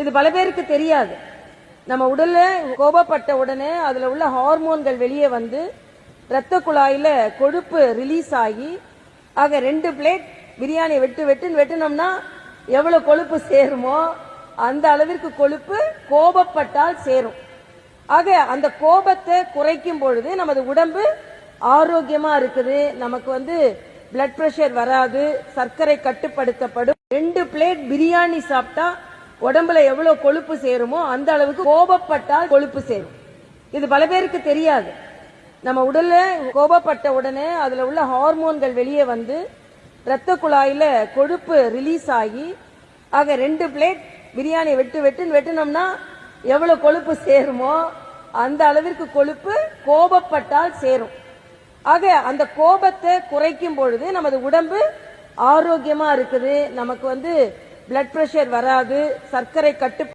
இது பல பேருக்கு தெரியாது. நம்ம உடல்ல கோபப்பட்ட உடனே அதுல உள்ள ஹார்மோன்கள் வெளியே வந்து ரத்த குழாயில கொழுப்பு ரிலீஸ் ஆகி ஆக ரெண்டு பிளேட் பிரியாணி வெட்டு வெட்டுன்னு வெட்டினோம்னா எவ்வளவு கொழுப்பு சேருமோ அந்த அளவிற்கு கொழுப்பு கோபப்பட்டால் சேரும். ஆக அந்த கோபத்தை குறைக்கும் பொழுது நமது உடம்பு ஆரோக்கியமா இருக்குது. நமக்கு வந்து பிளட் பிரஷர் வராது. சர்க்கரை கட்டுப்படுத்தப்படும். ரெண்டு பிளேட் பிரியாணி சாப்பிட்டா உடம்புல எவ்வளவு கொழுப்பு சேருமோ அந்த அளவுக்கு கோபப்பட்டால் கொழுப்பு சேரும். இது பல பேருக்கு தெரியாது. நம்ம உடல்ல கோபப்பட்ட உடனே அதுல உள்ள ஹார்மோன்கள் வெளியே வந்து ரத்த குழாயில கொழுப்பு ரிலீஸ் ஆகி ஆக ரெண்டு பிளேட் பிரியாணி வெட்டு வெட்டுன்னு வெட்டினோம்னா எவ்வளவு கொழுப்பு சேருமோ அந்த அளவிற்கு கொழுப்பு கோபப்பட்டால் சேரும். ஆக அந்த கோபத்தை குறைக்கும் பொழுது நமது உடம்பு ஆரோக்கியமா இருக்குது. நமக்கு வந்து பிளட் பிரஷர் வராது சர்க்கரை கட்டு